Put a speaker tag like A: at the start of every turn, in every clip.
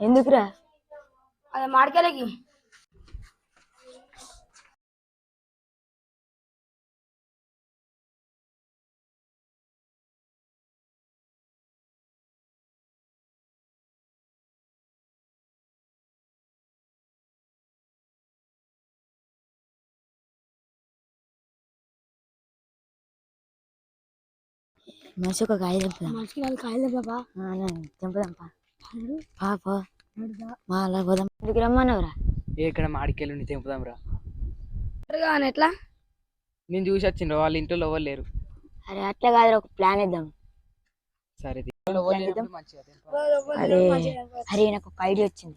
A: ఎందుకురా?
B: అదే మాడికెళ్ళకి
A: మనిషి ఒక కాయ తెంపుదాం
B: మనిషికి వాళ్ళు కాయలు
A: నేను తెంపుదాం పా పాప. మా అలా పోదాం. ఎందుకు రమ్మన్నావురా?
C: ఏ ఇక్కడ మాడికెళ్ళి తెంపుదాం రా
B: అని ఎట్లా?
C: నేను చూసి వచ్చిండ్రు వాళ్ళ ఇంట్లో ఎవరు లేరు.
A: అరే అట్లా కాదురా ఒక ప్లాన్ ఇద్దాం
C: సరే
A: అరే అరే నాకు ఒక ఐడియా వచ్చింది.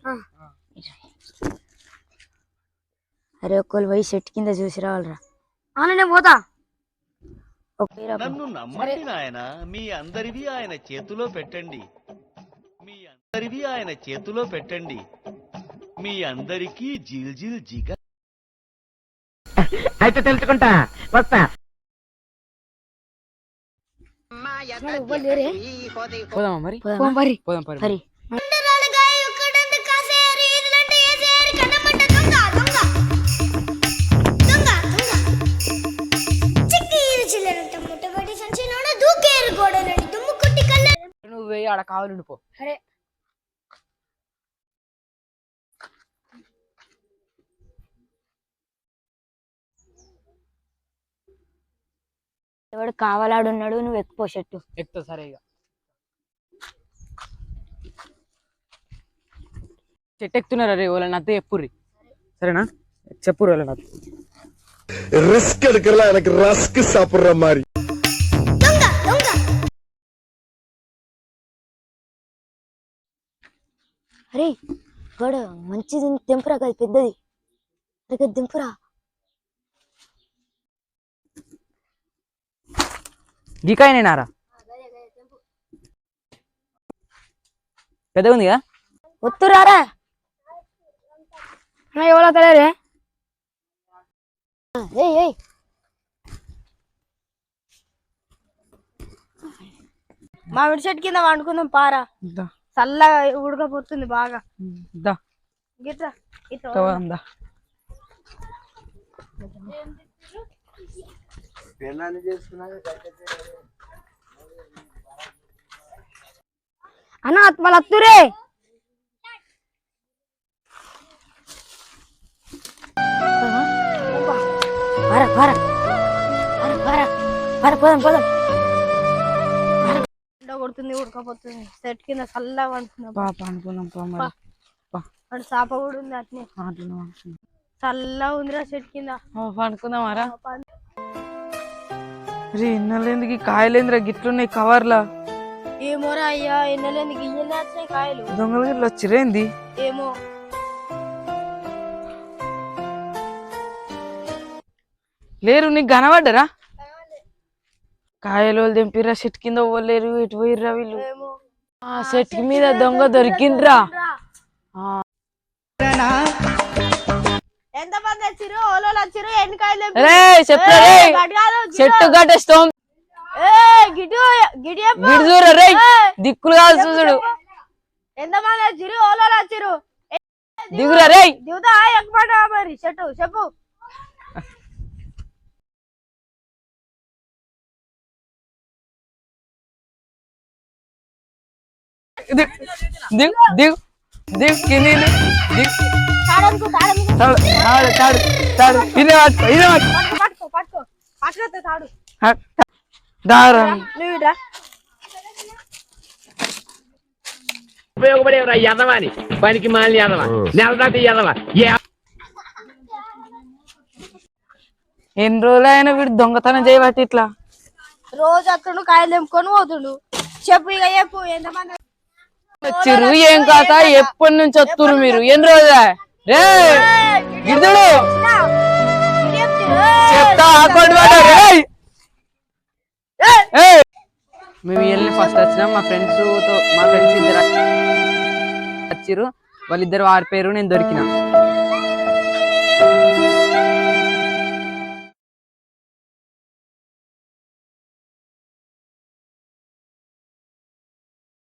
A: అరే ఒక్కరు పోయి చెట్టు కింద చూసి రావాలిరా.
B: నేను పోతా.
D: నన్ను నమ్మండి నాయన మీ అందరివి ఆయన చేతిలో పెట్టండి. మీ అందరివి ఆయన చేతిలో పెట్టండి. మీ అందరికీ జిల్ జిల్ జిగ.
E: అయితే తెలుసుకుంటా వస్తా.
C: పోదామా మరి?
A: పోదామా?
B: మరి
C: పోదాం పరి. పోయి ఆడ కావాలి పో
B: సరే
A: ఎవడు కావాలాడున్నాడు నువ్వు ఎక్కువ చెట్టు
C: ఎక్కువ సరే ఇక చెట్టు ఎక్కుతున్నారా రే వాళ్ళ నద్దు ఎప్పుర్రి సరేనా? చెప్పురు వాళ్ళ నద్దు
F: రిస్క్ ఎడుకర్లా ఎనకు రస్క్ సాపుర్రా మరి.
A: అరే గోడ మంచిది తెంపురా కాదు పెద్దది. అరే కాదు తెంపురా.
C: గీకాయ నేనారా పెద్దగా ఉందిగా
A: ఒత్తురారా
B: ఎవరో తెలియదే.
A: ఏయ్ ఏయ్.
B: మా విడి చెట్టు కింద వండుకుందాం పారా. చల్లగా ఉడకపోతుంది బాగా. గిట్రా ఇట్లా అన్న వాళ్ళ అత్తురే.
A: పారా పారా పారా పారా పారా పోదాం పోదాం.
B: కొడుతుంది ఉడకపోతుంది. చెట్టు కింద చల్లగా వండుకుందాం
C: పాప అనుకున్నాం పా
B: అక్కడ చేప కూడా ఉంది అట్నే. చల్లగా ఉందిరా చెట్టు కింద.
C: అనుకుందామారా రే ఇన్నలేందుకు కాయలేంద్రా? గిట్లున్నాయి కవర్లా.
B: ఏమోరా అయ్యా ఎన్నెలేందుకు ఇయ్యలే వచ్చినాయి కాయలు.
C: దొంగలు గిట్ల వచ్చిరేంది?
B: ఏమో.
C: లేరు నీకు కనబడ్డరా? కాయలు తెంపిర్రా చెట్టు కింద పోలేరు ఎటు పోయిర్రా వీళ్ళు? ఆ చెట్టు మీద దొంగ దొరికిండ్రా. చెట్టు కట్టేస్తాం
B: గిటు గిడి చెప్పు.
C: గిడుదూర రే
B: ఏయ్,
C: దిక్కులు కాదు చూసుడు
B: ఎంత మంది వచ్చిరు ఓలో వచ్చిరు
C: దిగురా రే.
B: దిగుతా ఎక్కువ మరి? చెట్టు చెప్పు.
C: దిగు దిగు దిగు దిగు కింది దిగు తాడు తాడు తాడు ఇదే పట్టుకో ఇదే పట్టుకో దారా.
E: ఉపయోగపడేవరా ఎదవని పనికి మాలిన ఎదవ నెల ఏ
C: ఎన్ని రోజులైనా వీడు దొంగతనం చేయబట్టి ఇట్లా.
B: రోజు అతను కాయలు తెంపుకొని పోతుండు. చెప్పు ఇక చెప్పు ఎంత మంది
C: వచ్చిర్రు ఏం కాక ఎప్పటి నుంచి వస్తురు మీరు? ఎన్ని రోజులా రే! గిడుదుడు! చెప్తా! మేము వెళ్ళి ఫస్ట్ వచ్చినాం. మా ఫ్రెండ్స్తో మా ఫ్రెండ్స్ ఇద్దరు వచ్చిర్రు. వాళ్ళిద్దరు వారి పేరు నేను దొరికిన.